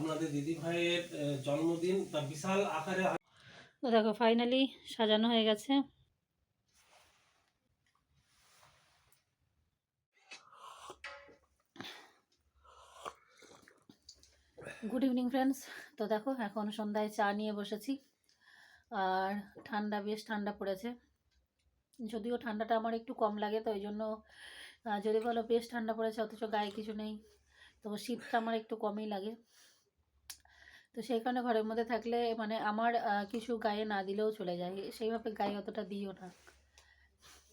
আপনাদের দিদি ভাইয়ের জন্মদিন তা বিশাল আকারে দেখো ফাইনালি সাজানো হয়ে গেছে। গুড ইভিনিং ফ্রেন্ডস তো দেখো, এখন সন্ধ্যায় চা নিয়ে বসেছি। আর ঠান্ডা, বেশ ঠান্ডা পড়েছে। যদিও ঠান্ডাটা আমার একটু কম লাগে, তো ওই জন্য যদি বলো বেশ ঠান্ডা পড়েছে, অথচ গায়ে কিছু নেই। তো শীতটা আমার একটু কমই লাগে। তো সেই কারণে ঘরের মধ্যে থাকলে মানে আমার কিছু গায়ে না দিলেও চলে যায়। সেইভাবে গায়ে অতটা দিও না।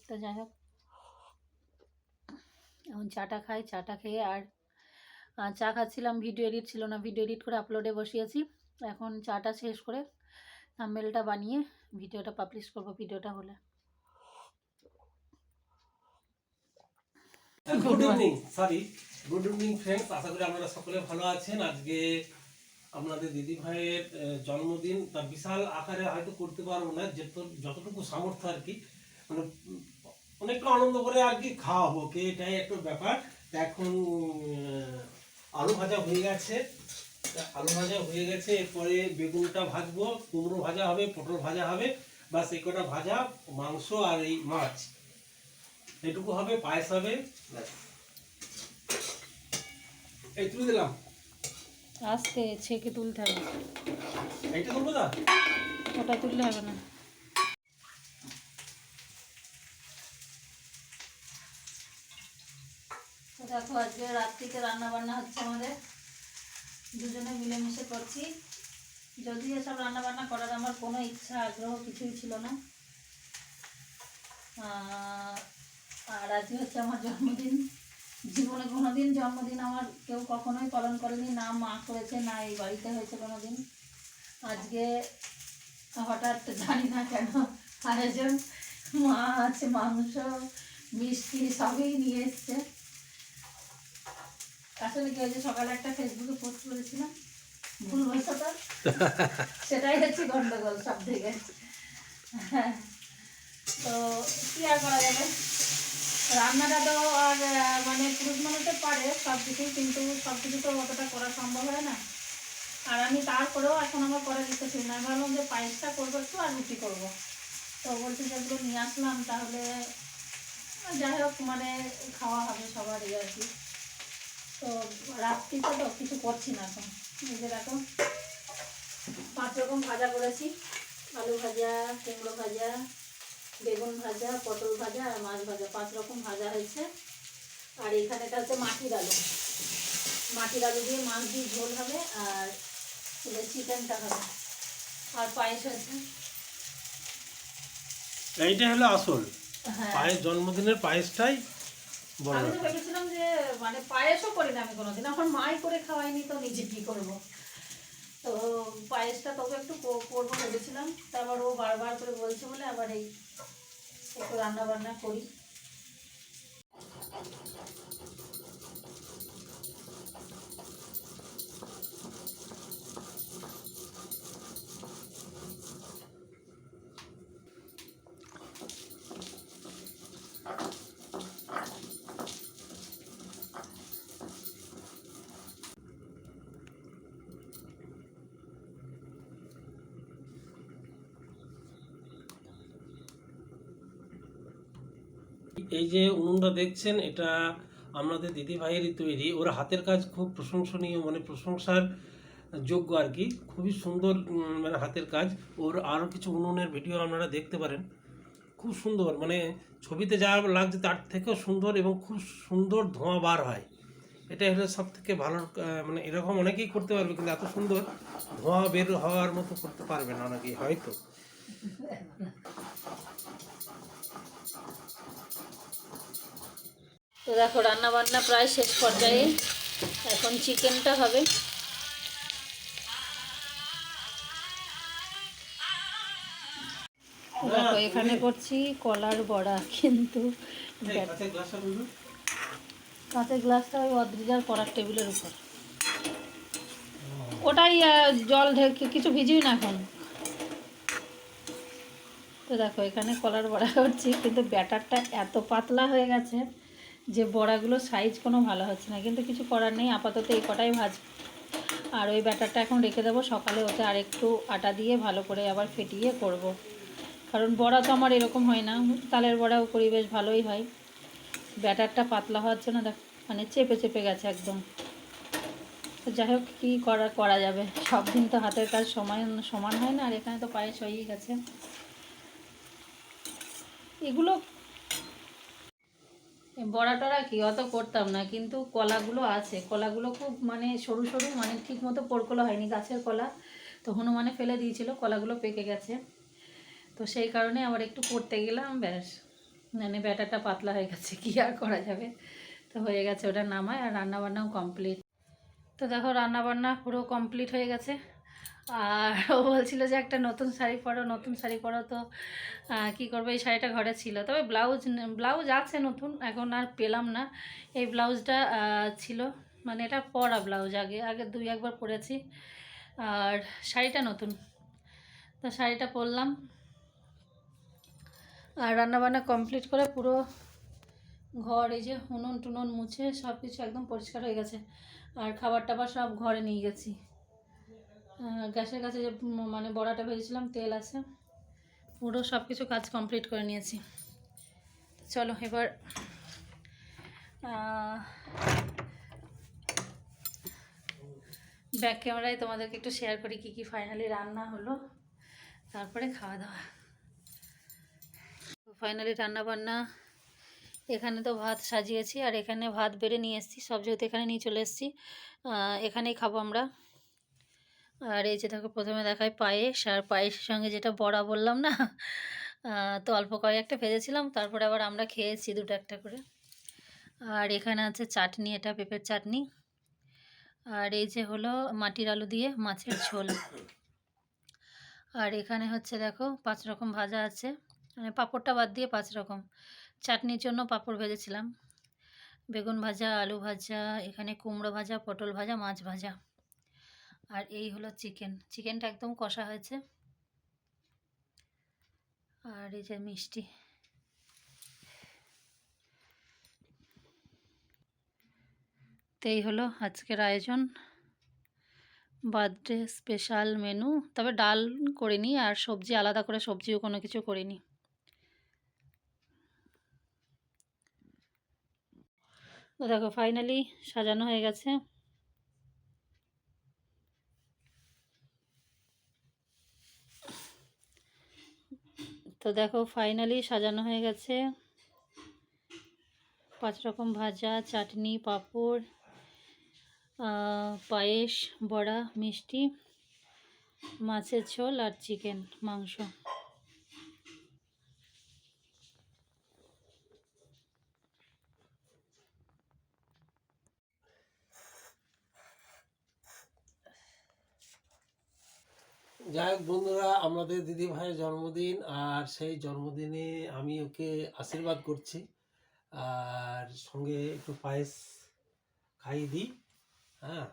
তো যাই হোক। এখন চাটা খাই, চাটা খেয়ে আর চা খাচ্ছিলাম, ভিডিও এডিট ছিল না। ভিডিও এডিট করে আপলোডে বসিয়েছি। এখন চাটা শেষ করে থাম্বেলটা বানিয়ে ভিডিওটা পাবলিশ করব, ভিডিওটা হলে। Good evening sorry good evening friends আশা করি আপনারা সকলে ভালো আছেন। আজকে আপনাদের দিদি ভাইয়ের জন্মদিন, তা বিশাল আকারে হয়তো করতে পারব না, যে যতটুকু সামর্থ্য আর কি। মানে অনেকটা আনন্দ করে আর কি খাওয়াবো, কে এটাই একটা ব্যাপার। এখন আলু ভাজা হয়ে গেছে। আলু ভাজা হয়ে গেছে, এরপরে বেগুনটা ভাজবো, কুমড়ো ভাজা হবে, পটল ভাজা হবে বা এই কটা ভাজা, মাংস আর এই মাছ। এটুকু হবে, পায়েস হবে। ব্যাস। এই তুলে দিলাম। আস্তে ছেঁকে তুলতে হবে। এইটা তুলবো না ওটা তুললে হবে না। তো দেখো আজকে রাত্রিতে রান্না বান্না হচ্ছে আমাদের। দুজনে মিলেমিশে করছি। যদি এসব রান্না বান্না করার আমার কোনো ইচ্ছা আগ্রহ কিছুই ছিল না। আহ, আর আজকে হচ্ছে আমার জন্মদিন। জীবনে কোনোদিন জন্মদিন আমার কেউ কখনোই পালন করেনি, না মা করেছে, না এই বাড়িতে হয়েছে কোনোদিন। আজকে হঠাৎ জানি না কেন আয়োজন মা আছে, মাংস, মিষ্টি সবই নিয়ে এসছে। আসলে কি হয়েছে সকালে একটা ফেসবুকে পোস্ট করেছিলাম ভুল বশত সেটাই হচ্ছে গন্ডগোল সব থেকে হ্যাঁ। তো কি আর করা যাবে? রান্নাটা তো আর মানে পুরুষ মানুষের পারে, সব কিছুই কিন্তু, সব কিছু তো অতটা করা সম্ভব হয় না। আর আমি তারপরেও এখন আমার করার ইচ্ছা ছিল না। ভাবলাম যে পায়েসটা করব একটু আর রুটি করব। তো বলছি যেগুলো নিয়ে আসলাম, তাহলে যাই হোক মানে খাওয়া হবে সবারই আর কি। তো রাত্রিতে তো কিছু করছি না এখন। নিজের এখন পাঁচ রকম ভাজা করেছি। আলু ভাজা, কুমড়ো ভাজা বেগুন ভাজা পটল ভাজা আর মাছ ভাজা। পাঁচ রকম ভাজা হয়েছে। আর এখানেটা হচ্ছে মাটির আলু। মাটির আলু দিয়ে মাছ দিয়ে ঝোল হবে আর চিকেনটা হবে। আর পায়েস হয়েছে। এইটা হলো আসল। হ্যাঁ। পায়েস জন্মদিনের পায়েসটাই আমি তো ভেবেছিলাম যে মানে পায়েসও করি না আমি কোনোদিন। এখন মাই করে খাওয়াইনি তো নিজে কি করব? তো পায়েসটা তবে একটু করব ভেবেছিলাম। তারপর ও বারবার করে বলছে বলে আবার এই একটু রান্না বান্না করি। এই যে উনুনটা দেখছেন, এটা আমাদের দিদি ভাইয়েরই তৈরি। ওর হাতের কাজ খুব প্রশংসনীয় মানে প্রশংসার যোগ্য আর কি। খুবই সুন্দর মানে হাতের কাজ। ওর আরও কিছু উনুনের ভিডিও আপনারা দেখতে পারেন। খুব সুন্দর মানে ছবিতে যা লাগছে তার থেকেও সুন্দর এবং খুব সুন্দর ধোঁয়া বার হয়। এটা হলো সব থেকে ভালো মানে এরকম অনেকেই করতে পারবে, কিন্তু এত সুন্দর ধোঁয়া বের হওয়ার মতো করতে পারবে না অনেকেই, হয়তো। তো দেখো রান্না বান্না প্রায় শেষ পর্যায়ে। এখন চিকেনটা হবে। দেখো, এখানে করছি কলার বড়া, কিন্তু কাঁচের গ্লাসটা ওই অদ্রিজার পড়ার টেবিলের উপর। ওটাই জল ঢেকে কিছু ভিজিই না এখন। তো দেখো, এখানে কলার বড়া করছি, কিন্তু ব্যাটারটা এত পাতলা হয়ে গেছে যে বড়াগুলো সাইজ কোনো ভালো হচ্ছে না। কিন্তু কিছু করার নেই, আপাতত এই কটাই ভাজ। আর ওই ব্যাটারটা এখন রেখে দেবো, সকালে ওতে আরেকটু আটা দিয়ে ভালো করে আবার ফেটিয়ে করব। কারণ বড়া তো আমার এরকম হয় না, তালের বড়াও করি বেশ ভালোই হয়। ব্যাটারটা পাতলা হওয়ার জন্য দেখ মানে চেপে চেপে গেছে একদম। তো যাই হোক, কী করা করা যাবে? সব দিন তো হাতের কাজ সমান সমান হয় না, আর এখানে তো পায়েস হয়েই গেছে। এগুলো বড়া টড়া কি, অত করতাম না, কিন্তু কলাগুলো আছে। কলাগুলো খুব মানে সরু সরু মানে ঠিক মতো পোড়কলা হয়নি, গাছের কলা। তো হনুমানে ফেলে দিয়েছিল, কলাগুলো পেকে গেছে। তো সেই কারণে আবার একটু করতে গেলাম, ব্যাস। মানে ব্যাটারটা পাতলা হয়ে গেছে, কি আর করা যাবে? তো হয়ে গেছে ওটা নামায়, আর রান্নাবান্নাও কমপ্লিট তো দেখো, রান্নাবান্না পুরো কমপ্লিট হয়ে গেছে। আর ও বলছিল যে একটা নতুন শাড়ি পরো, নতুন শাড়ি পরো তো কি করব? এই শাড়িটা ঘরে ছিল। তবে ব্লাউজ ব্লাউজ আছে নতুন, এখন আর পেলাম না। এই ব্লাউজটা ছিল মানে এটা পরা ব্লাউজ আগে আগে দুই একবার পরেছি। আর শাড়িটা নতুন। তো শাড়িটা পরলাম। আর রান্নাবান্না কমপ্লিট করে পুরো ঘর, এই যে উনুন টুনুন মুছে সব কিছু একদম পরিষ্কার হয়ে গেছে। আর খাবার টাবার সব ঘরে নিয়ে গেছি। গ্যাসের কাছে যে মানে বড়াটা ভেজেছিলাম, তেল আছে। পুরো সব কিছু কাজ কমপ্লিট করে নিয়েছি। চলো এবার ব্যাক ক্যামেরায় তোমাদেরকে একটু শেয়ার করি কী কী ফাইনালি রান্না হলো। তারপরে খাওয়া দাওয়া। ফাইনালি রান্না বান্না এখানে তো ভাত সাজিয়েছি, আর এখানে ভাত বেড়ে নিয়ে এসেছি। সব যেহেতু এখানে নিয়ে চলে এসেছি এখানেই খাব আমরা। আর এই যে দেখো প্রথমে দেখায় পায়েস, আর পায়েসের সঙ্গে যেটা বড়া বললাম না তো অল্প কয়েকটা ভেজেছিলাম, তারপরে আবার আমরা খেয়েছি দুটো একটা করে। আর এখানে আছে চাটনি, এটা পেঁপের চাটনি। আর এই যে হলো মাটির আলু দিয়ে মাছের ঝোল। আর এখানে হচ্ছে দেখো পাঁচ রকম ভাজা আছে মানে পাঁপড়টা বাদ দিয়ে পাঁচ রকম। চাটনির জন্য পাঁপড় ভেজেছিলাম। বেগুন ভাজা, আলু ভাজা, এখানে কুমড়ো ভাজা, পটল ভাজা, মাছ ভাজা। আর এই হলো চিকেন। চিকেনটা একদম কষা হয়েছে। আর এই যে মিষ্টি। তো এই হলো আজকের আয়োজন। Birthday special menu. তবে ডাল করিনি আর সবজি, আলাদা করে সবজিও কোনো কিছু করিনি। তো দেখো ফাইনালি সাজানো হয়ে গেছে। তো দেখো ফাইনালি সাজানো হয়ে গেছে। পাঁচ রকম ভাজা, চাটনি, পাঁপড় পায়েস, বড়া, মিষ্টি, মাছের ঝোল আর চিকেন মাংস। যাই হোক বন্ধুরা আমাদের দিদি ভাইয়ের জন্মদিন আর সেই জন্মদিনে আমি ওকে আশীর্বাদ করছি। আর সঙ্গে একটু পায়েস খাইয়ে দিই হ্যাঁ।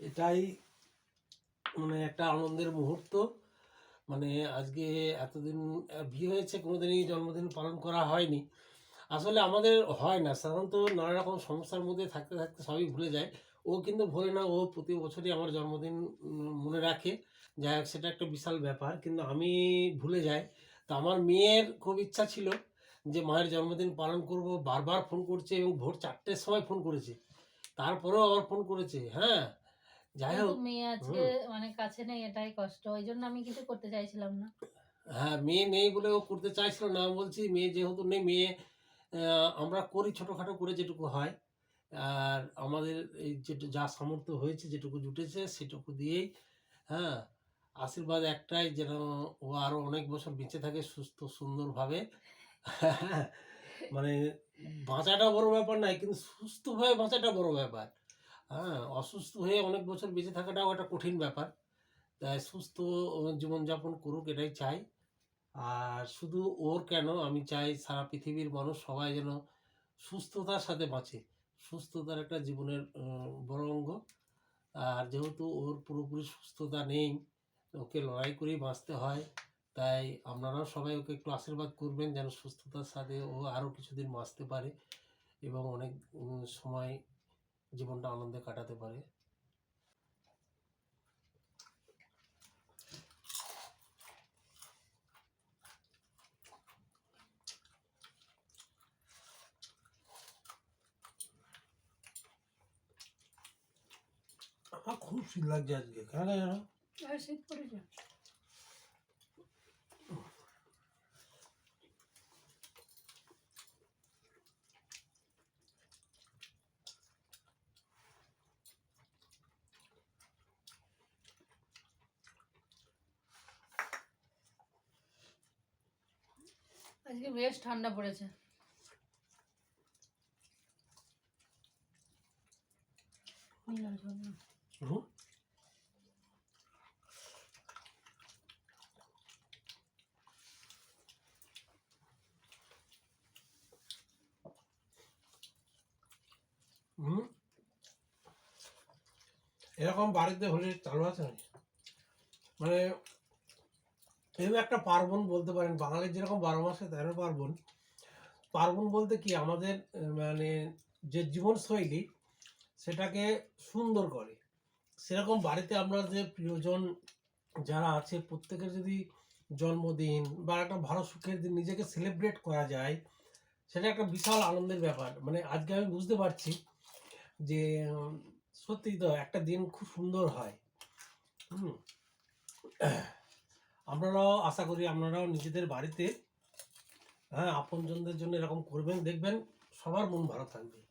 এটাই মানে একটা আনন্দের মুহূর্ত। মানে আজকে এতদিন বিয়ে হয়েছে কোনোদিনই জন্মদিন পালন করা হয়নি। আসলে আমাদের হয় না। সাধারণত নানা রকম সমস্যার মধ্যে থাকতে থাকতে সবই ভুলে যায়। ও কিন্তু ভোলে না ও প্রতি বছরই আমার জন্মদিন মনে রাখে। যাই হোক সেটা একটা বিশাল ব্যাপার। কিন্তু আমি ভুলে যাই। তো আমার মেয়ের খুব ইচ্ছা ছিল যে মায়ের জন্মদিন পালন করব। বারবার ফোন করছে এবং ভোর চারটের সময় ফোন করেছে। তারপরেও আবার ফোন করেছে। হ্যাঁ যাই হোক। মেয়ে আজকে মানে কাছে নেই এটাই কষ্ট। ওই জন্য আমি কিছু করতে চাইছিলাম না। হ্যাঁ মেয়ে নেই বলে ও করতে চাইছিল না। বলছি মেয়ে যেহেতু নেই মেয়ে আমরা করি ছোটোখাটো করে যেটুকু হয়। আর আমাদের এই যেটু যা সামর্থ্য হয়েছে, যেটুকু জুটেছে, সেটুকু দিয়েই হ্যাঁ আশীর্বাদ একটাই যেন ও আরও অনেক বছর বেঁচে থাকে সুস্থ, সুন্দরভাবে। মানে বাঁচাটা বড় ব্যাপার নয়, কিন্তু সুস্থভাবে বাঁচাটা বড় ব্যাপার। হ্যাঁ অসুস্থ হয়ে অনেক বছর বেঁচে থাকাটাও একটা কঠিন ব্যাপার। তাই সুস্থ জীবনযাপন করুক, এটাই চাই। আর শুধু ওর কেন? আমি চাই সারা পৃথিবীর মানুষ সবাই যেন সুস্থতার সাথে বাঁচে। সুস্থতার একটা জীবনের বড় অঙ্গ। আর যেহেতু ওর পুরোপুরি সুস্থতা নেই, ওকে লড়াই করেই বাঁচতে হয়, তাই আপনারাও সবাই ওকে একটু আশীর্বাদ করবেন যেন সুস্থতার সাথে ও আরও কিছুদিন বাঁচতে পারে এবং অনেক সময় জীবনটা আনন্দে কাটাতে পারে। আমার খুব শীত লাগছে আজকে, কেন জানো? শীত পড়েছে। আজকে বেশ ঠান্ডা পড়েছে। শোন না। হুম এরকম বাড়িতে হলে চালু আছে মানে এরকম একটা পার্বণ বলতে পারেন বাঙালির যেরকম বারো মাসে তেরো পার্বণ পার্বণ বলতে কি আমাদের মানে যে জীবনশৈলী, সেটাকে সুন্দর করে। সেরকম বাড়িতে আমরা যে প্রিয়জন যারা আছে, প্রত্যেকের যদি জন্মদিন বা একটা ভালো সুখের দিন নিজেকে সেলিব্রেট করা যায়, সেটা একটা বিশাল আনন্দের ব্যাপার। মানে আজকে আমি বুঝতে পারছি যে সত্যি তো একটা দিন খুব সুন্দর হয়। হুম। আপনারাও আশা করি আপনারাও নিজেদের বাড়িতে হ্যাঁ আপনজনদের জন্য এরকম করবেন, দেখবেন সবার মন ভালো থাকবে।